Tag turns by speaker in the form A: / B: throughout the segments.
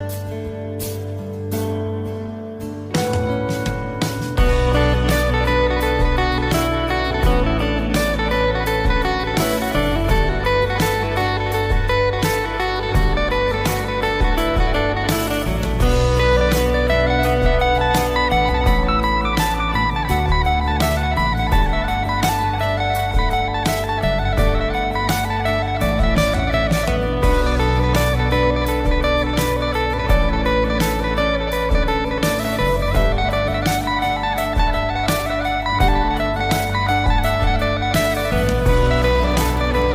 A: Thank you.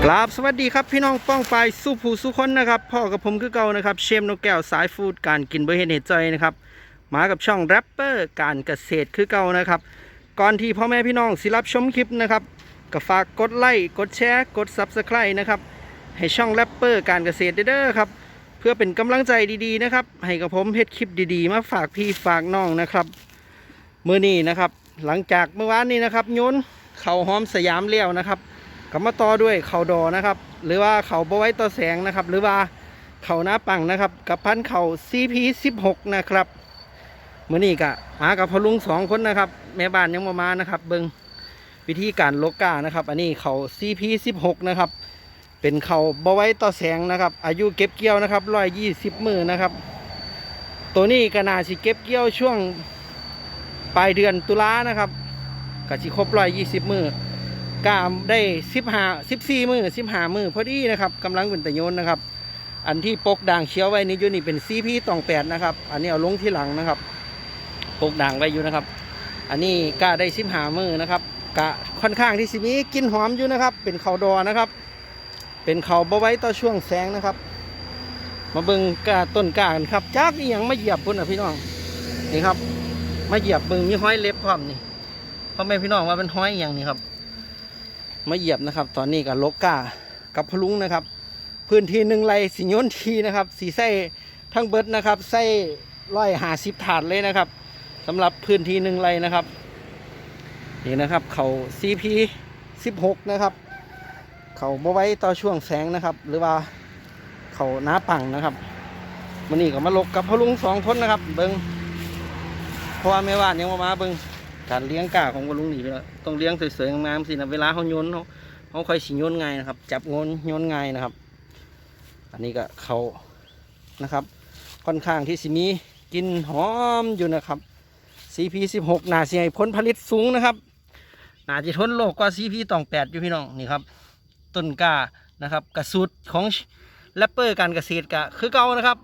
A: กราบสวัสดีครับพี่น้องป้องปายสู้ผู้สู้คนนะครับพ่อกับผมคือเก่านะครับเชมนกแก้วสายฟูดการกินเบอร์เฮนเนจอยนะครับมากับช่องแรปเปอร์การเกษตรคือเก่านะครับ ก่อนที่พ่อแม่พี่น้องสิรับชมคลิปนะครับก็ฝากกดไลค์กดแชร์กด Subscribe นะครับให้ช่องแรปเปอร์การเกษตรเด้อครับเพื่อเป็นกำลังใจดีๆนะครับให้กับผมเฮ็ดคลิปดีๆ มาฝากพี่ฝากน้องนะครับเมื้อนี้นะครับหลังจากเมื่อวานนี้นะครับโยนเข่าหอมสยามเลี้ยวนะครับ ก็มาต่อด้วยเขาดอนะครับ หรือว่าเขาบไว้ต่อแสงนะครับ หรือว่าเขาหน้าปังนะครับ กับพันเขา CP16 นะครับเมื่อนี้กะมากับพลุงสองคนนะครับ แม่บ้านยังมามานะครับ เบิงวิธีการโลกานะครับ อันนี้เขา CP16 นะครับ เป็นเขาบไว้ต่อแสงนะครับ อายุเก็บเกี่ยวนะครับร้อยยี่สิบมือนะครับ ตัวนี้ก็น่าสิเก็บเกี่ยวช่วงปลายเดือนตุลานะครับก็สิครบร้อยยี่สิบมือ กามได้สิบห้าสิบสี่มือสิบห้ามือพอดีนะครับกำลังเป็นตะโยนนะครับ อันที่ปกด่างเชียวไว้นี่อยู่นี่เป็นซีพีตองแปดนะครับ อันนี้เอาลงที่หลังนะครับ ปกด่างไว้อยู่นะครับ อันนี้กาได้สิบห้ามือนะครับกะค่อนข้างที่สิมีกินหอมอยู่นะครับ เป็นเขาดอนะครับ เป็นเขาบไว้ต่อช่วงแสงนะครับ มาเบิงกาต้นกากันครับจากอีหยังมาเหยียบพุ่นอะพี่น้องนี่ครับ มาเหยียบเบิงมีห้อยเล็บพร้อมนี่พ่อแม่พี่น้องว่าเป็นห้อยอย่างนี้ครับ มาเหยียบนะครับ ตอนนี้กับโลกากับพลุงนะครับ พื้นที่หนึ่งไรสิโยนทีนะครับสีไส้ทั้งเบิดนะครับไส้ร้อยหาสิบถาดเลยนะครับสำหรับพื้นที่หนึ่งไรนะครับนี่นะครับ เขาซีพีสิบหกนะครับ เขาบไว้ต่อช่วงแสงนะครับ หรือว่าเขาหน้าปังนะครับมันนี่ก็มาลกกับพลุงสองคนนะครับ เบิงเพราะว่าไม่ว่านยังมามาเบิง การเลี้ยงกาของวลุงหนีไปแล้วต้องเลี้ยงสวยๆงามๆสินะเวลาเขาโยนเขาเขาค่อยสิโยนไงนะครับ จับโยนโยนไงนะครับ อันนี้ก็เขานะครับ ค่อนข้างที่สิมีกินหอมอยู่นะครับ CP16 น่าสิให้ผลผลิตสูงนะครับหนาจะทนโลกกว่า CP ตองแปดอยู่พี่น้องนี่ครับต้นกานะครับกระสุดของแรปเปอร์การเกษตรกะคือเก่านะครับ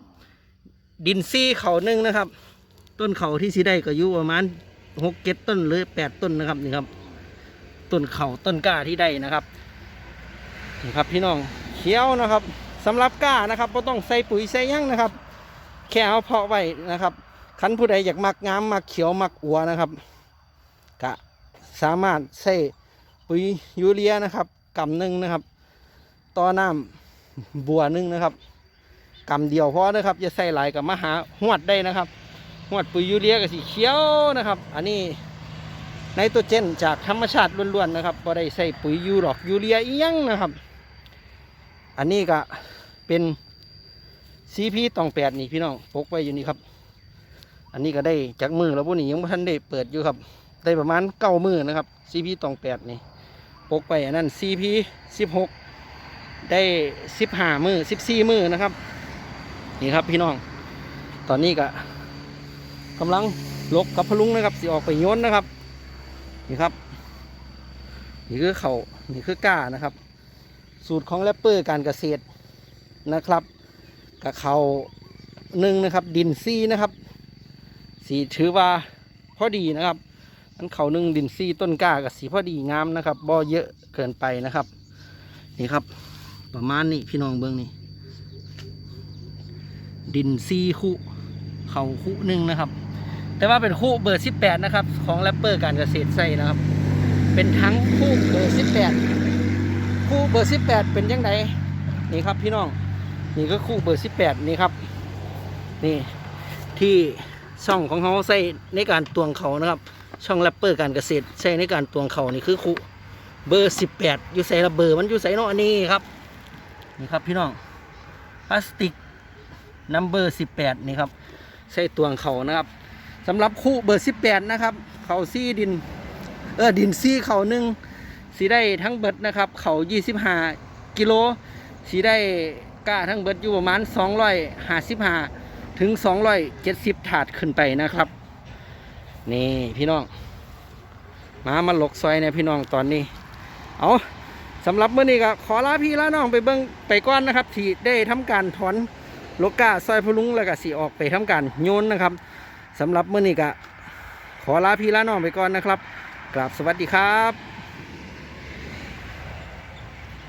A: ดินซี่เขาหนึ่งนะครับ ต้นเขาที่สิได้ก็อยู่ประมาณ หกเจ็ดต้นหรือแปดต้นนะครับนี่ครับต้นเขาต้นกล้าที่ได้นะครับนี่ครับพี่น้องเขียวนะครับสำหรับกล้านะครับก็ต้องใส่ปุ๋ยใส่ยั่งนะครับ แค่เอาเพาะไว้นะครับคันผู้ใดอยากมักงามมักเขียวมักอัวนะครับก็สามารถใส่ปุ๋ยยูเรียนะครับกำหนึ่งนะครับต่อน้ำบัวหนึ่งนะครับกำเดียวพอนะครับอย่าใส่หลายกับมหาหวดได้นะครับ หวดปุ๋ยยูเรียกับสีเขียวนะครับ อันนี้ไนโตรเจนจากธรรมชาติล้วนๆนะครับบ่ได้ใส่ปุ๋ยยูหรอกยูเรียอียังนะครับ อันนี้ก็เป็นซีพีตองแปดนี่พี่น้องปกไว้อยู่นี่ครับ อันนี้ก็ได้จากมือแล้วพวกนี้ยังไม่ทันได้เปิดอยู่ครับ ได้ประมาณเก้ามือนะครับซีพีตองแปดนี่ปกไปอันนั้นซีพีสิบหกได้สิบห้ามือสิบสี่มือนะครับ นี่ครับพี่น้อง ตอนนี้ก็ กำลังลกกับพลุงนะครับสิออกไปโยนนะครับ นี่ครับ นี่คือเขานี่คือก้านะครับ สูตรของแรปเปอร์การเกษตรนะครับกับเขาหนึ่งนะครับ ดินซีนะครับ สีถือว่าพอดีนะครับอันเขาหนึ่งดินซีต้นก้ากับสีพอดีงามนะครับบ่เยอะเกินไปนะครับ นี่ครับ ประมาณนี้พี่น้องเบื้องนี่ดินซีคู่เขาคู่หนึ่งนะครับ แต่ว่าเป็นคู่เบอร์ 18 นะครับ ของแรปเปอร์การเกษตรไส้นะครับ เป็นทั้งคู่เบอร์ 18 คู่เบอร์ 18 เป็นยังไงนี่ครับพี่น้องนี่ก็คู่เบอร์ 18 นี่ครับ นี่ที่ช่องของเขาใส่ในการตวงเขานะครับ ช่องแรปเปอร์การเกษตรใช้ในการตวงเขานี่คือคู่เบอร์ 18 อยู่ใส่ระเบอร์มันอยู่ใส่เนาะอันนี้ครับ นี่ครับพี่น้องพลาสติกนัมเบอร์18 นี่ครับใส่ตวงเขานะครับ สำหรับคู่เบอร์ 18 นะครับ เขาซี่ดิน เออดินซี่เขาหนึ่งสีได้ทั้งเบิดนะครับ เขา25กิโลสีได้ก้าทั้งเบิดอยู่ประมาณ 255 ถึง 270 ถาดขึ้นไปนะครับ นี่พี่น้องมามาหลกซอยเนี่ยพี่น้องตอนนี้ เอาสำหรับเมื้อนี้ก็ขอลาพี่ลาน้องไปเบิ่งไปก่อนนะครับที่ได้ทำการถอนโลกาซอยพลุงแล้วก็สิออกไปทำการโยนนะครับ สำหรับมื้อนี้ก็ขอลาพี่ลาน้องไปก่อนนะครับกราบสวัสดีครับ